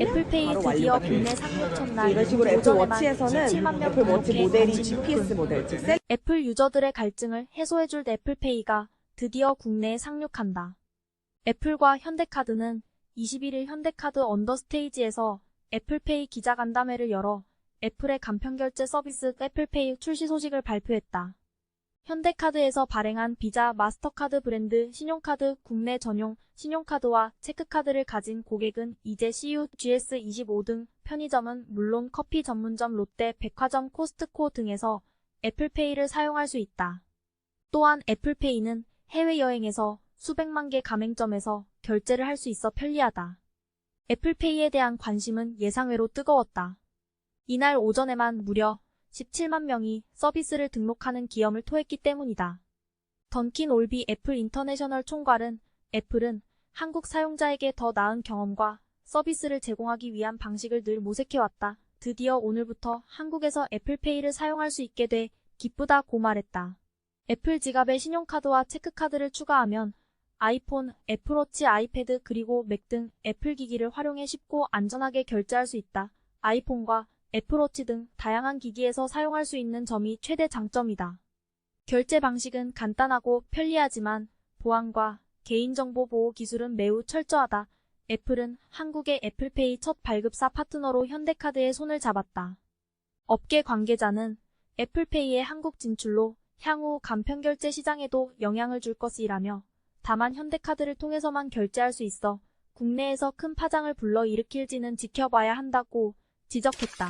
애플페이 드디어 국내. 상륙 첫날 이런 식으로 애플 워치에서는 17만 명 애플 워치 모델이 GPS 모델, 즉 셀- 애플 유저들의 갈증을 해소해줄 애플페이가 드디어 국내에 상륙한다. 애플과 현대카드는 21일 현대카드 언더스테이지에서 애플페이 기자간담회를 열어 애플의 간편결제 서비스 애플페이 출시 소식을 발표했다. 현대카드에서 발행한 비자 마스터카드 브랜드 신용카드 국내 전용 신용카드와 체크카드를 가진 고객은 이제 CU, GS25 등 편의점은 물론 커피 전문점 롯데, 백화점, 코스트코 등에서 애플페이를 사용할 수 있다. 또한 애플페이는 해외여행에서 수백만 개 가맹점에서 결제를 할 수 있어 편리하다. 애플페이에 대한 관심은 예상외로 뜨거웠다. 이날 오전에만 무려 17만 명이 서비스를 등록하는 기염을 토했기 때문이다. 던킨 올비 애플 인터내셔널 총괄은 애플은 한국 사용자에게 더 나은 경험과 서비스를 제공하기 위한 방식을 늘 모색해왔다. 드디어 오늘부터 한국에서 애플페이를 사용할 수 있게 돼 기쁘다고 말했다. 애플 지갑에 신용카드와 체크카드를 추가하면 아이폰, 애플워치, 아이패드 그리고 맥 등 애플 기기를 활용해 쉽고 안전하게 결제할 수 있다. 아이폰과 애플워치 등 다양한 기기에서 사용할 수 있는 점이 최대 장점이다. 결제 방식은 간단하고 편리하지만 보안과 개인정보 보호 기술은 매우 철저하다. 애플은 한국의 애플페이 첫 발급사 파트너로 현대카드의 손을 잡았다. 업계 관계자는 애플페이의 한국 진출로 향후 간편결제 시장에도 영향을 줄 것이라며 다만 현대카드를 통해서만 결제할 수 있어 국내에서 큰 파장을 불러일으킬지는 지켜봐야 한다고 지적했다.